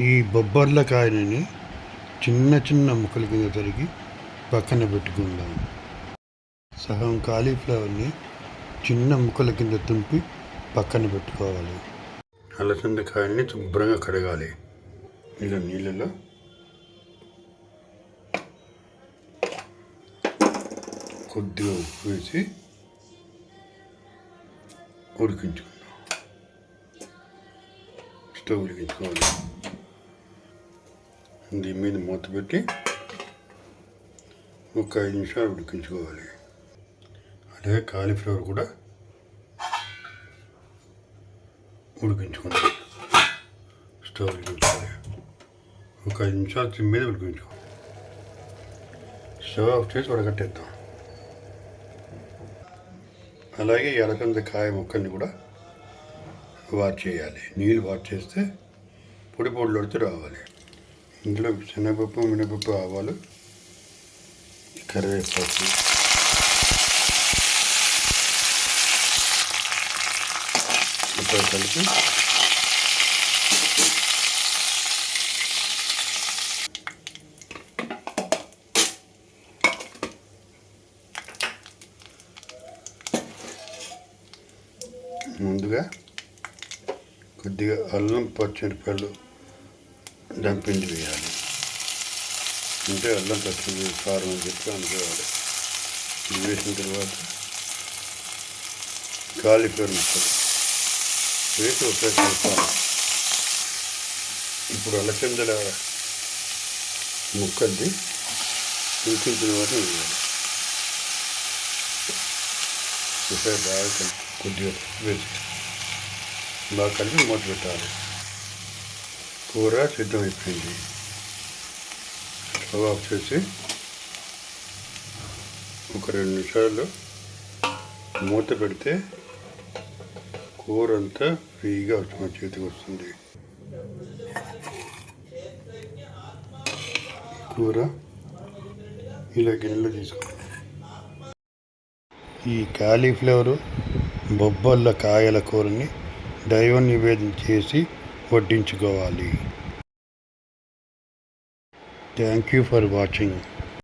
ఈ బొబ్బర్ల కాయని చిన్న చిన్న ముక్కల కింద తరిగి పక్కన పెట్టుకుందాం. సగం కాలీఫ్లవర్ని చిన్న ముక్కల కింద తుంపి పక్కన పెట్టుకోవాలి. అలసంద కాయని శుభ్రంగా కడగాలి. ఇలా నీళ్ళలో కొద్దిగా ఉప్పు వేసి ఉడికించుకుందాం. స్టవ్ ఉడికించుకోవాలి దీని మీద మూత పెట్టి ఒక ఐదు నిమిషాలు ఉడికించుకోవాలి. అలాగే కాలీఫ్లవర్ కూడా ఉడికించుకోవాలి. స్టవ్ ఉడికించుకోవాలి ఒక ఐదు నిమిషాలు దీని మీద ఉడికించుకోవాలి. స్టవ్ ఆఫ్ చేసి ఉడకట్టేద్దాం అలాగే ఎలకంద కాయ ముక్కల్ని కూడా వాట్ చేయాలి. నీళ్ళు వాట్ చేస్తే పొడి పొడిలోడితే రావాలి. ఇందులో శనగపప్పు మినపప్పు ఆవాలు కరివేపాకు. కలిపి ముందుగా కొద్దిగా అల్లం పచ్చిమిరపకాయలు డంపింగ్ వేయాలి అంటే అల్లం పచ్చిమిరపకాయ కారం అని చెప్పి అనుకోవాలి ఇది వేసిన తర్వాత కాలిఫ్లవర్ ముక్కలు. వేసి ఒకసారి కలపాలి ఇప్పుడు అలచందల ముక్కల్ని ఉడికించిన వాటి వేయాలి. ఒకసారి బాగా కలిపి కొద్దిగా వేసి బాగా కలిపి మూత పెట్టాలి. కూర సిద్ధమైపోయింది స్టవ్ ఆఫ్ చేసి ఒక రెండు నిమిషాలు మూత పెడితే కూర అంతా ఫ్రీగా వచ్చి మన చేతికి వస్తుంది. కూర ఇలా గిన్నెలో తీసుకోండి. ఈ కాలీఫ్లవరు బొబ్బర్ల కాయల కూరని దైవ నివేదన చేసి వడ్డించుకోవాలి. Thank you for watching